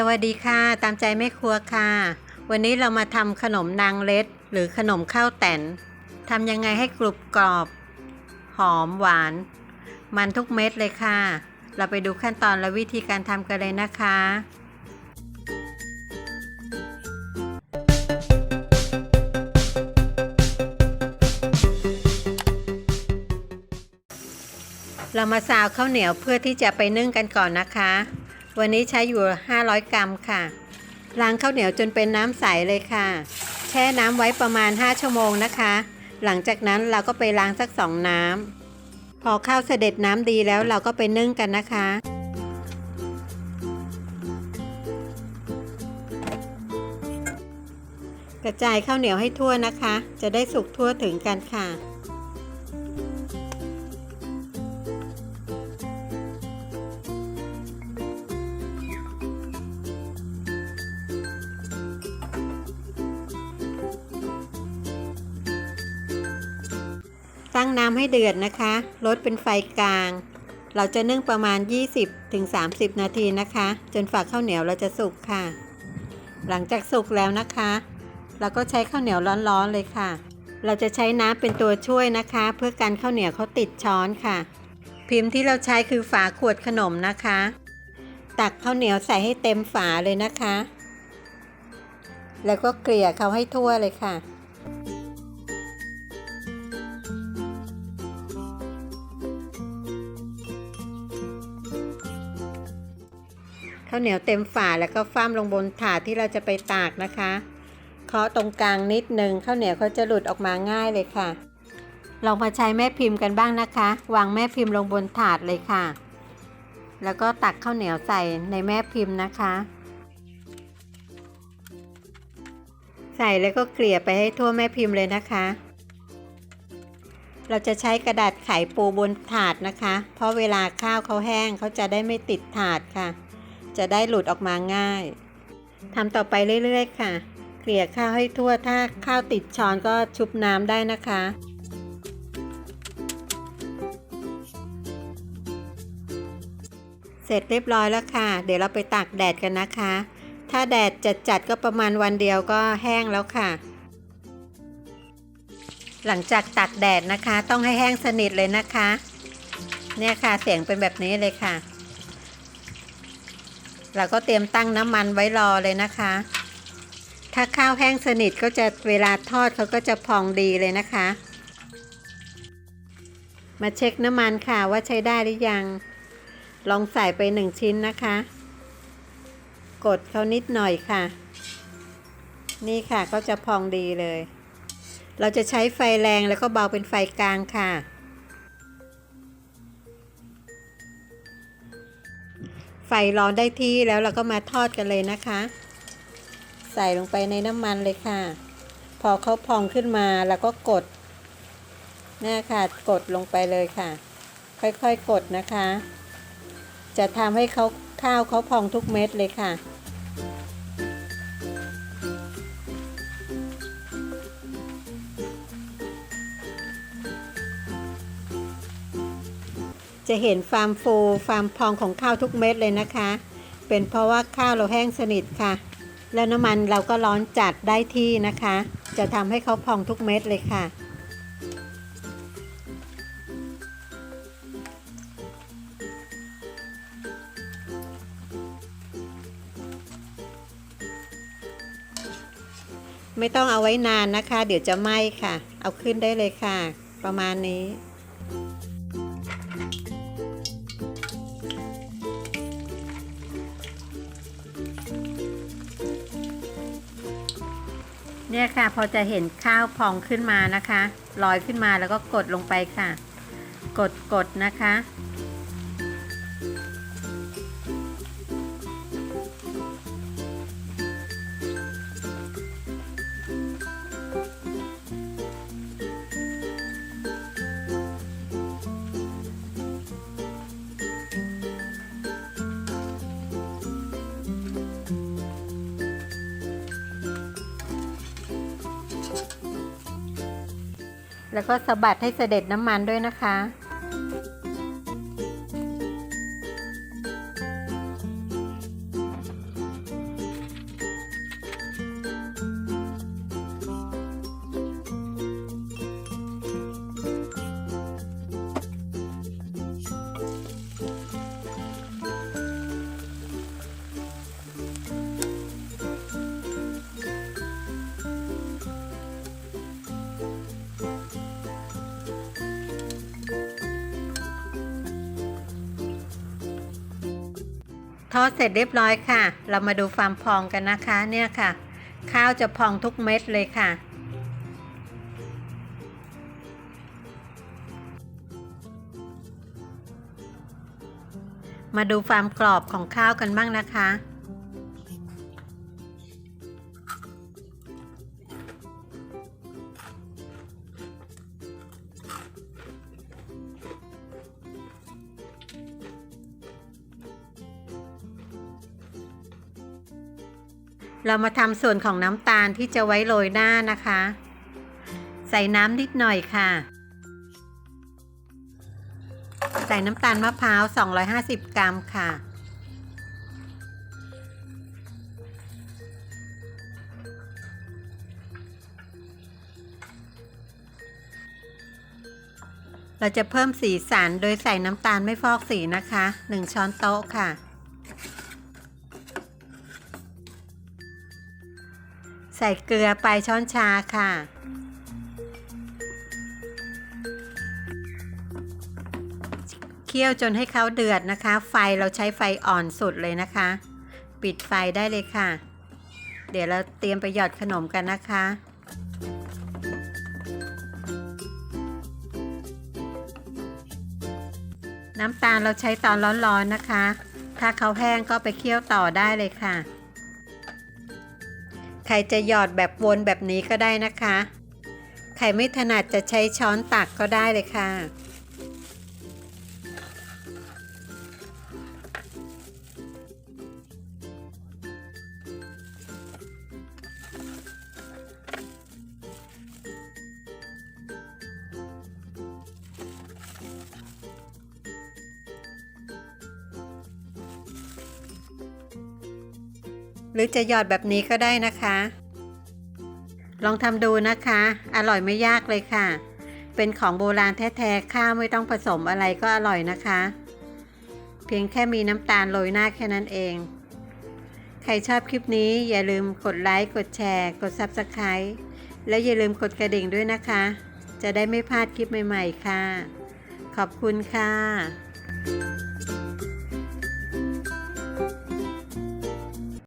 สวัสดีค่ะ ตามใจแม่ครัวค่ะ วันนี้เรามาทำขนมนางเล็ด หรือขนมข้าวแตนทำยังไงให้กรุบกรอบ หอมหวาน มันทุกเม็ดเลยค่ะ เราไปดูขั้นตอนและวิธีการทำกันเลยนะคะเรามาซาวข้าวเหนียวเพื่อที่จะไปนึ่งกันก่อนนะคะ วันนี้ใช้อยู่ 500 กรัมค่ะ ล้างข้าวเหนียวจนเป็นน้ำใสเลยค่ะ แช่น้ำไว้ประมาณ 5 ชั่วโมงนะคะ หลังจากนั้นเราก็ไปล้างสัก2น้ำพอข้าวเสด็จน้ำดีแล้วเราก็ไปนึ่งกันนะคะกระจายข้าวเหนียวให้ทั่วนะคะ จะได้สุกทั่วถึงกันค่ะ ตั้งน้ำให้เดือดนะคะลดเป็นไฟกลาง เราจะนึ่งประมาณ 20-30 นาทีนะคะ จนฝาข้าวเหนียวเราจะสุกค่ะ หลังจากสุกแล้วนะคะ เราก็ใช้ข้าวเหนียวร้อนๆเลยค่ะ เราจะใช้น้ำเป็นตัวช่วยนะคะ เพื่อกันข้าวเหนียวเขาติดช้อนค่ะ พิมพ์ที่เราใช้คือฝาขวดขนมนะคะ ตักข้าวเหนียวใส่ให้เต็มฝาเลยนะคะ แล้วก็เกลี่ยเขาให้ทั่วเลยค่ะ ข้าวเหนียวเต็มฝาแล้วก็ฟ้ามลงบนถาดที่เราจะไปตากนะคะเคาะตรงกลางนิดนึงข้าวเหนียวเขาจะหลุดออกมาง่ายเลยค่ะ ลองมาใช้แม่พิมพ์กันบ้างนะคะ วางแม่พิมพ์ลงบนถาดเลยค่ะ แล้วก็ตักข้าวเหนียวใส่ในแม่พิมพ์นะคะ ใส่แล้วก็เกลี่ยไปให้ทั่วแม่พิมพ์เลยนะคะ เราจะใช้กระดาษไขปูบนถาดนะคะ เพราะเวลาข้าวเขาแห้งเขาจะได้ไม่ติดถาดค่ะ จะได้หลุดออกมาง่ายทำต่อไปเรื่อยๆ ค่ะ เกลี่ยข้าวให้ทั่วถ้าข้าวติดช้อนก็ชุบน้ำได้นะคะเสร็จเรียบร้อยแล้วค่ะ เดี๋ยวเราไปตากแดดกันนะคะ ถ้าแดดจัดๆก็ประมาณวันเดียวก็แห้งแล้วค่ะ หลังจากตากแดดนะคะ ต้องให้แห้งสนิทเลยนะคะ เนี่ยค่ะเสียงเป็นแบบนี้เลยค่ะ เราก็เตรียมตั้งน้ำมันไว้รอเลยนะคะ ถ้าข้าวแห้งสนิทก็จะเวลาทอดเขาก็จะพองดีเลยนะคะ มาเช็คน้ำมันค่ะว่าใช้ได้หรือยัง ลองใส่ไปหนึ่งชิ้นนะคะ กดเขานิดหน่อยค่ะ นี่ค่ะก็จะพองดีเลย เราจะใช้ไฟแรงแล้วก็เบาเป็นไฟกลางค่ะ ไฟร้อนได้ที่แล้วเราก็มาทอดกันเลยนะคะ ใส่ลงไปในน้ำมันเลยค่ะ พอเขาพองขึ้นมาเราก็กดเนี่ยค่ะกดลงไปเลยค่ะ ค่อยๆกดนะคะ จะทำให้เขาข้าวเขาพองทุกเม็ดเลยค่ะ จะเห็นฟาร์มฟูฟาร์มพองของข้าวทุกเม็ดเลยนะคะ เป็นเพราะว่าข้าวเราแห้งสนิทค่ะ แล้วน้ำมันเราก็ร้อนจัดได้ที่นะคะ จะทำให้เขาพองทุกเม็ดเลยค่ะไม่ต้องเอาไว้นานนะคะ เดี๋ยวจะไหม้ค่ะ เอาขึ้นได้เลยค่ะ ประมาณนี้ เนี่ยค่ะพอจะเห็นข้าวพองขึ้นมานะคะลอยขึ้นมาแล้วก็กดลงไปค่ะ กดกดนะคะ แล้วก็สะบัดให้เสด็จน้ำมันด้วยนะคะ อดเสร็จเรียบร้อยค่ะ เรามาดูความพองกันนะคะเนี่ยค่ะ ข้าวจะพองทุกเม็ดเลยค่ะมาดูความกรอบของข้าวกันบ้างนะคะ เรามาทำส่วนของน้ำตาลที่จะไว้โรยหน้านะคะ ใส่น้ำนิดหน่อยค่ะ ใส่น้ำตาลมะพร้าว 250 กรัมค่ะเราจะเพิ่มสีสันโดยใส่น้ำตาลไม่ฟอกสีนะคะ 1 ช้อนโต๊ะค่ะ ใส่เกลือไปช้อนชาค่ะ เคี่ยวจนให้เขาเดือดนะคะ ไฟเราใช้ไฟอ่อนสุดเลยนะคะ ปิดไฟได้เลยค่ะ เดี๋ยวเราเตรียมไปหยอดขนมกันนะคะน้ำตาลเราใช้ตอนร้อนๆนะคะ ถ้าเขาแห้งก็ไปเคี่ยวต่อได้เลยค่ะ ใครจะหยอดแบบวนแบบนี้ก็ได้นะคะ ใครไม่ถนัดจะใช้ช้อนตักก็ได้เลยค่ะ หรือจะหยอดแบบนี้ก็ได้นะคะ ลองทำดูนะคะ อร่อยไม่ยากเลยค่ะ เป็นของโบราณแท้ๆ ข้าวไม่ต้องผสมอะไรก็อร่อยนะคะ เพียงแค่มีน้ำตาลโรยหน้าแค่นั้นเอง ใครชอบคลิปนี้อย่าลืมกดไลค์ กดแชร์ กด Subscribe และอย่าลืมกดกระดิ่งด้วยนะคะ จะได้ไม่พลาดคลิปใหม่ ๆ ค่ะ ขอบคุณค่ะ